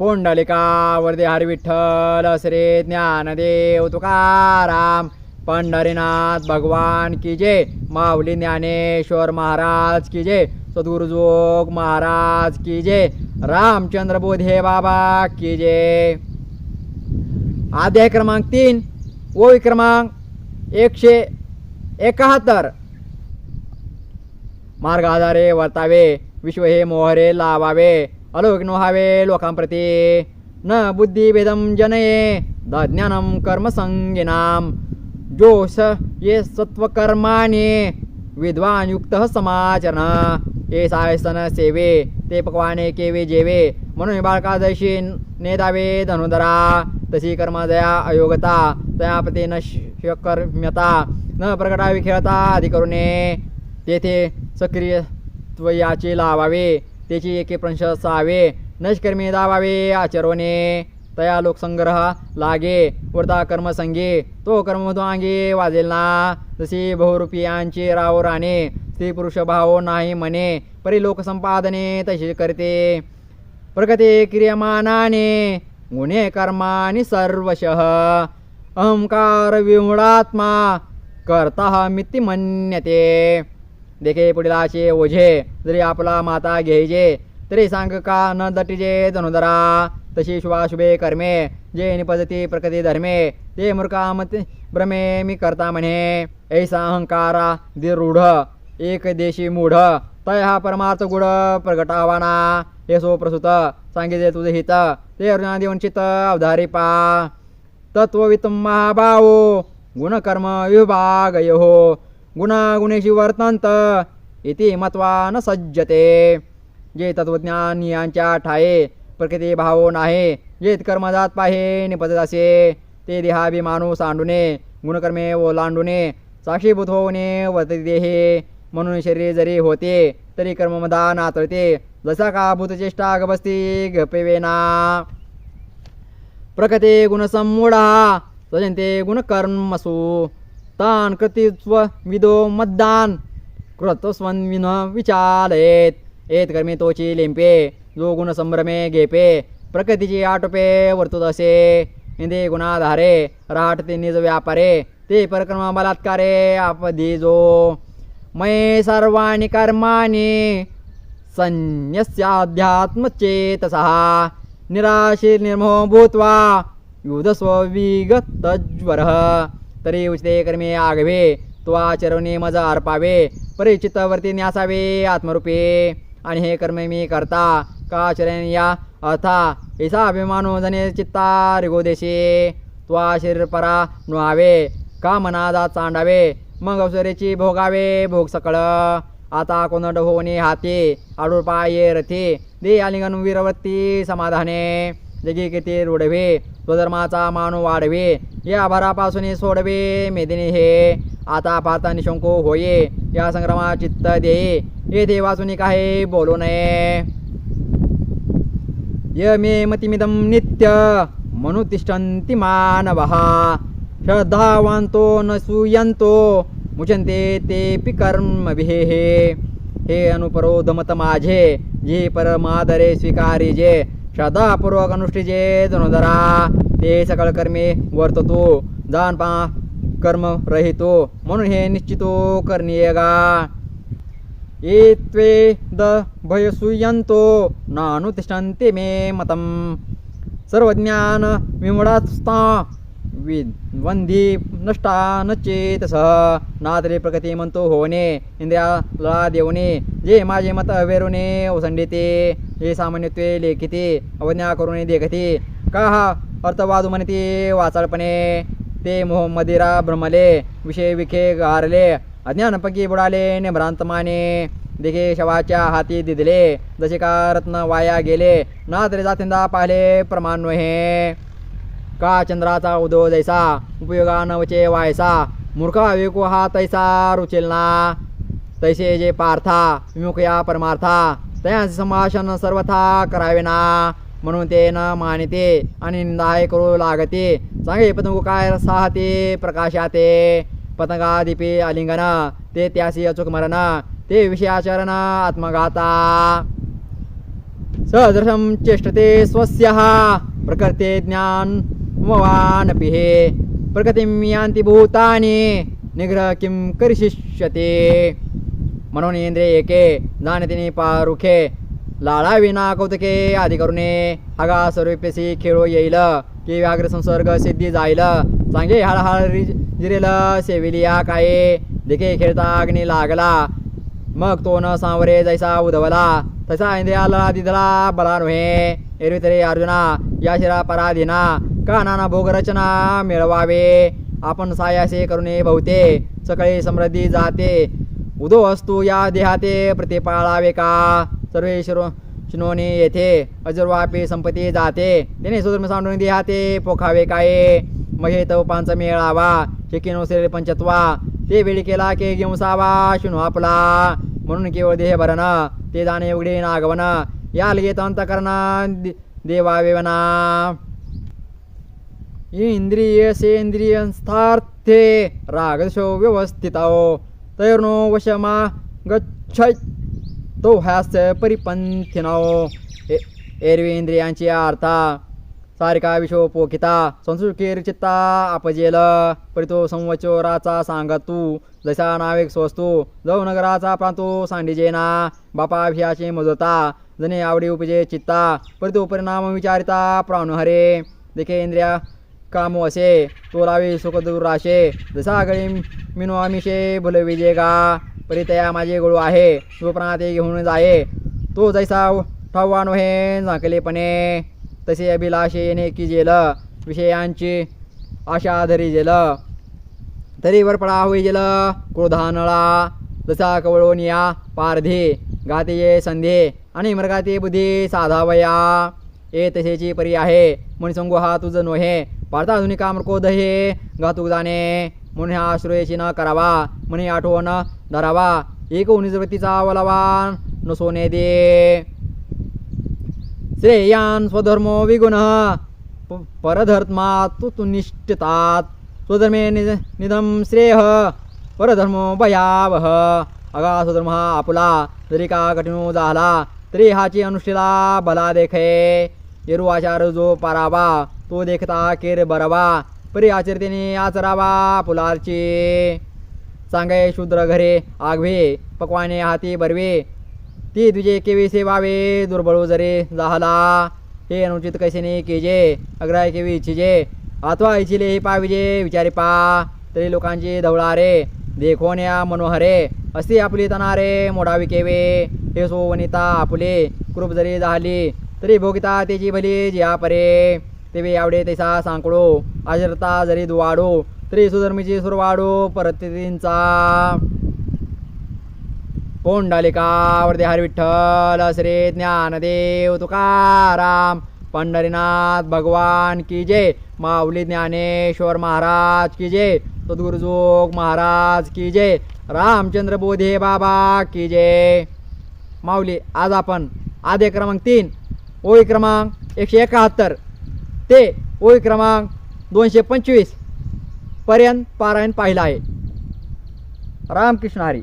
पुंडलिका वरदे हरी विठ्ठल श्री ज्ञानदेव तुकाराम पंढरीनाथ भगवान की जय माऊली ज्ञानेश्वर महाराज की जय सद्गुरुजोग महाराज की जय रामचंद्र बोधे बाबा की जय. अध्याय क्रमांक तीन ओळी क्रमांक एकशे एकाहत्तर. मार्ग आधारे वर्तावे विश्व हे मोहरे लावावे. अलोक नोहावे लोकांप्रती न बुद्धिभेदम जनये द ज्ञानम कर्मसंगिनाम जोश ये सत्वकर्माने विद्वान युक्त समाचरण। ये सायसन सेवे ते पकवाने केवे जेवे। म्हणून बाळका जैशी नेदावे धनुधरा तशी कर्मदया अयोगता तयापते न शकर्म्यता न प्रकटावी खेळता अधिकरुणे। तेथे सक्रियत्वयाचे लावावे त्याची एके प्रंश सावे नष्कर्मी दावावे आचरवणे. तया लोकसंग्रह लागे वरता कर्मसंगे. तो कर्मध्वांगी वाजेल ना जसे बहुरुपियांचे राव राणे स्त्री पुरुष भाव नाही म्हणे. परी लोकसंपादने तशी करते. प्रगते क्रियमानाने गुणे कर्माणि सर्वशः. अहंकार विमुळात्मा करता मिती मन्यते देखे पुढीलाचे ओझे जरी आपला माता घ्यायचे तरी सांग का न दटिजे धनुधरा तशी शुभाशुभे कर्मे जे निपजती प्रकृती धर्मे ते मूर्खामती भ्रमे मी करता म्हणे. ऐसा अहंकारा दिरूढ एक देशी मूढ तय हा परमार्थ गुढ प्रगटावाना. हे सो प्रसूत सांगितले तुझे हित ते अर्जुना देवंचित अवधारी पा. तत्ववित महाभावो गुणकर्म विभागयो. गुणागुणेशी वर्तंत इति मत्वा न सज्जते। जे तत्वज्ञान यांच्या ठाये प्रकृती भाव नाही जे कर्मजात पाहे निपजत असे। ते देहाभिमानू सांडुने गुणकर्मे ओलांडुने साक्षीभूत होणे वर्तते देहे। म्हणून शरीर जरी होते तरी कर्ममदा नातळते। जसा का भूतचेष्टा गबस्ती गपेवेना। प्रकते गुणसम्मूढा सजनते गुणकर्मसू। तान कृतित्व विदो मतदान कृतस्वन्विन विचारेत एत कर्मी तोची लिंपे जो गुण संभ्रमे घेपे प्रकृतीची आटोपे वर्तुत असे इंदे गुणाधारे राहटते निज व्यापारे ते परक्रम बलात्कारे आपधी जो मये सर्वाणि कर्माणि संन्यस्याध्यात्मचेतसः। निराशीर निर्मोह भूत्वा युधस्वविगतज्वरः। तरी उचते कर्मे आगवे त्वा चरवणे मज अर्पावे परिचितवर्ती न्यासावे आत्मरूपे. आणि हे कर्म मी करता का चरण या अर्था ऐसा अभिमानो जने चित्ता रिगोदेशे. त्वा शरीर परा नुहावे का मनादा चांडावे मग अवसरेची भोगावे भोग सकळ. आता कोनड होणे हाती आडूळ पाये रथे दे आलिंगन वीरवृत्ती समाधाने. जगी किती रुडवे स्वधर्माचा मान वाढवे. या भरापासून सोडवे मेदिनी हे. आता पाहता निशंको होये या संग्रामा चित्त देये हे देवासुनी काही बोलू नये. य मे मतिमिदं नित्य मनुतिष्ठन्ति मानवः. श्रद्धावन्तो न सूयन्तो मुचन्ते तेऽपि कर्मभिः. हे अनुपरोधमत माझे जे परमादरे स्वीकारी जे श्रद्धापूर्वक अनुष्ठिजे धनुधरा ते सकळ कर्मे वर्ततो जाण पा कर्म रहितो म्हणून हे निश्चितो करणीय गा. एत्वे द भयसूयंतो नानुतिष्ठन्ते मे मतं सर्वज्ञान विमुढास्ता विद्वंदी नष्टा न सह नातरे प्रगती म्हणतो होणे इंद्रियाला देवणे जे माझे मत वेरुणे ओसंडिते हे सामान्यत्वे लेखिते अवज्ञा करुणे देखते। का हा अर्थवादू म्हणते वाचाळपणे। ते मोहम्मदिरा भ्रमले विषय विखे गारले। अज्ञानपकी बुडाले निभ्रांत माने। दिघे शवाच्या हाती दिदले जसे का रत्न वाया गेले। ना तरी जातींदा पाहिले प्रमाण हे का चंद्राचा उदो जैसा उपयोगा नवचे वायसा? मूर्खा विवेको हा तैसा रुचिलना. तैसे जे पार्था विमुख या परमार्था तयांचे संभाषण सर्वथा करावे ना म्हणून ते न मानिते आणि निंदाय करू लागते. सांगे पतंग काय साहते प्रकाशाते? पतंगादीपी आलिंगन ते त्यासी अचूक मरण ते विषयाचरण आत्मघाता. सदृशं चेष्टते स्वस्य प्रकृते ज्ञान. ज्ञानमवानपि हे प्रकृतिं यान्ति भूतानि निग्रह किं करिष्यते म्हणून इंद्रिय एके जाणतीने पारुखे लाळा विना कौतुके आदी करुणे हगा स्वरूपेसी खेळो येईल की व्याघ्र संसर्ग सिद्धी जाईल सांगे हळहळ जिरेल सेविलिया काय देखे खेळता अग्नी लागला मग तो न सांवरे जैसा उधवला तसा इंद्रियाला दिदला बला नव्हे एरवी तरी अर्जुना या शिरा पराधीना का नाना भोगरचना मिळवावे. आपण सायासे करुणे बहुते सकाळी समृद्धी जाते. उदो असतो या देहाते प्रतिपाळावे का? सर्वे शिरो शिनोनी येथे अजर्वापी संपत्ती जाते. त्याने सुधर्म सांडून देहाते पोखावे काय? महे तव पांच मेळावा शिकिनो शरीर पंचत्वा. ते वेळी केला के घेऊसावा शिनो आपला. म्हणून केवळ देह भरण ते जाणे उघडे नागवन या लगेत अंतकरण देवावेवना इंद्रिय सेंद्रियस्थार्थे रागदशो व्यवस्थितो। तैर्नो वशमा गच्छ। तो ह्यास्य परिपंथिनो ए- एरवी इंद्रियांची अर्था सारिका विशोपोकिता संस्कृतीर चित्ता अपजेल। परितो संवचोराचा सांगतू। जसा नाविक स्वस्तू जव नगराचा प्रांतो सांडिजेना। बापा भियाचे मजोता। जने आवडी उपजे चित्ता। परितो परिणाम विचारिता प्राणहरे। देखे इंद्रिया कामो असे तोलावे सुखदुराशे जसा गळी मिनो आमिषे भुलविजे गा. परितया माझे गुळू आहे तो घेऊन जाये. तो जैसा ठावा नोहे झाकलेपणे तसे अभिलाषे येणे की जेल विषयांची आशा धरी जेल. तरी वरपडा होई जेल क्रोधानळा जसा कवळोनिया पारधी. गाते ये संधे आणि मृगाते बुद्धी साधावया. ए तसेची परी आहे म्हणून सांगू हा तुझं नोहे. पार्था अजून काम क्रोध हे घातूक जाणे म्हणून हा आश्रयाची न करावा म्हणे आठवण धरावा एक उनिजवतीचा वलावा न सोने दे। श्रेयान स्वधर्मो विगुण परधर्मा तु तु निष्ठतात स्वधर्मे निध निधम श्रेय परधर्मो भयावह। अगा स्वधर्म हा आपला जरी का कठीण झाला तरी हाची अनुष्ठीला भला देखे। येरुआचार जो पारावा तो देखता केर बरवा परी आचरतेने आचरावा फुलारचे सांगे शूद्र घरे आगवे पकवाने हाती बरवे. ती तुझे केवी सेवावे दुर्बळू जरे जाहला. हे अनुचित कैसेने केजे अग्राय केवी इच्छिजे अथवा इच्छिले हे पाविजे विचारी पा. तरी लोकांची धवळा रे देखोन्या मनोहरे. असे आपली तनारे मोडावी केवे. हे सो वनिता कृप जरी झाली तरी भोगिता त्याची भली जिया परे तेवे आवडे तैसा सांकडो आजरता जरी दुवाडो तरी सुधर्मीची सुरवाडो परतींचा कोंडालिका वरदे हर विठ्ठल श्री ज्ञानदेव तुकाराम पंढरीनाथ भगवान की जय माऊली ज्ञानेश्वर महाराज की जय सद्गुरुजोग महाराज की जय रामचंद्र बोधे बाबा की जय. माऊली आज आपण आदे क्रमांक तीन ओळी क्रमांक एकशे एकाहत्तर. ते ओळी क्रमांक दोनशे पंचवीसपर्यंत पारायण पाहिलं आहे. रामकृष्ण हरी.